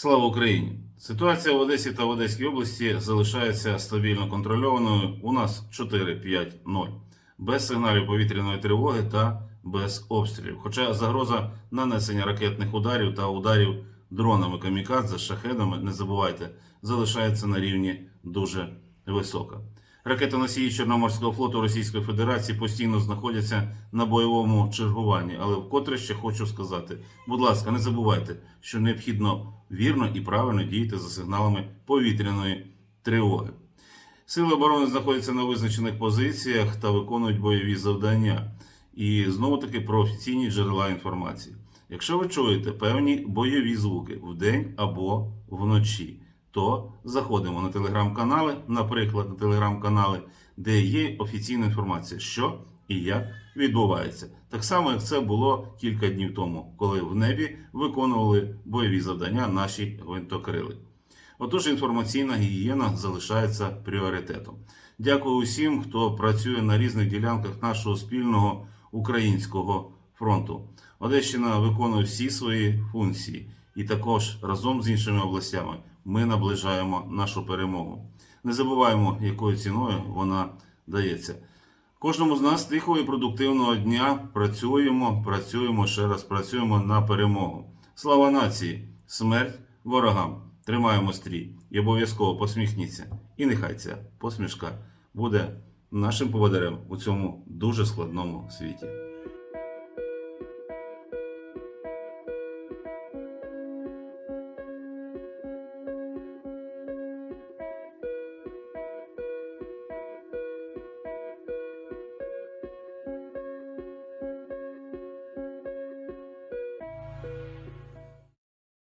Слава Україні! Ситуація в Одесі та в Одеській області залишається стабільно контрольованою. У нас 4-5-0. Без сигналів повітряної тривоги та без обстрілів. Хоча загроза нанесення ракетних ударів та ударів дронами камікадзе, шахедами, не забувайте, залишається на рівні дуже висока. Ракетоносії Чорноморського флоту Російської Федерації постійно знаходяться на бойовому чергуванні. Але вкотре ще хочу сказати: будь ласка, не забувайте, що необхідно вірно і правильно діяти за сигналами повітряної тривоги. Сили оборони знаходяться на визначених позиціях та виконують бойові завдання. І знову таки про офіційні джерела інформації. Якщо ви чуєте певні бойові звуки вдень або вночі, то заходимо на телеграм-канали, наприклад, на телеграм-канали, де є офіційна інформація, що і як відбувається. Так само, як це було кілька днів тому, коли в небі виконували бойові завдання наші гвинтокрили. Отож, інформаційна гігієна залишається пріоритетом. Дякую усім, хто працює на різних ділянках нашого спільного українського фронту. Одещина виконує всі свої функції, і також разом з іншими областями ми наближаємо нашу перемогу. Не забуваємо, якою ціною вона дається. Кожному з нас тихого і продуктивного дня працюємо, працюємо ще раз, працюємо на перемогу. Слава нації! Смерть ворогам! Тримаємо стрій і обов'язково посміхніться. І нехай ця посмішка буде нашим поводарем у цьому дуже складному світі.